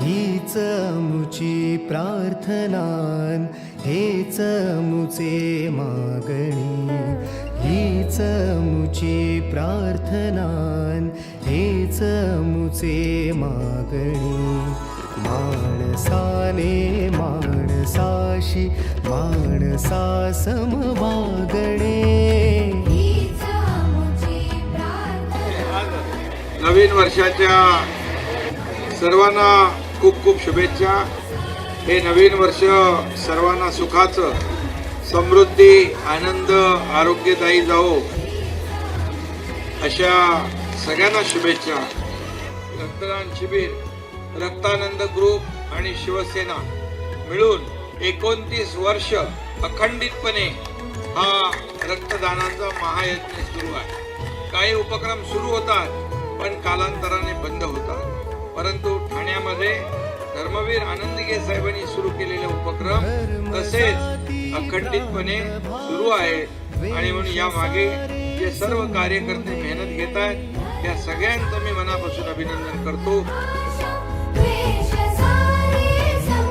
हीच मुची प्रार्थनान हेच मुचे मागणी. हीच मुची प्रार्थनान हेच मुचे मागणी. माणसाने माणसाशी माणसा समवागणे हीच मुची प्रार्थना. नवीन वर्षाच्या सर्वांना खूप खूप शुभेच्छा. हे नवीन वर्ष सर्वांना सुखाचं समृद्धी आनंद आरोग्यदायी जाओ अशा सगळ्यांना शुभेच्छा. रक्तदान शिबिर रक्तानंद ग्रुप आणि शिवसेना मिळून एकोणतीस वर्ष अखंडितपणे हा रक्तदानाचा महायज्ञ सुरू आहे. काही उपक्रम सुरू होतात पण कालांतराने बंद होतात. परंतु ठाण्यामध्ये धर्मवीर आनंदगे साहेबांनी सुरू केलेले उपक्रम तसेच अखंडितपणे सुरू आहेत आणि म्हणून या मागे जे सर्व कार्यकर्ते मेहनत घेत आहेत त्या सगळ्यांचं मी मनापासून अभिनंदन करतो.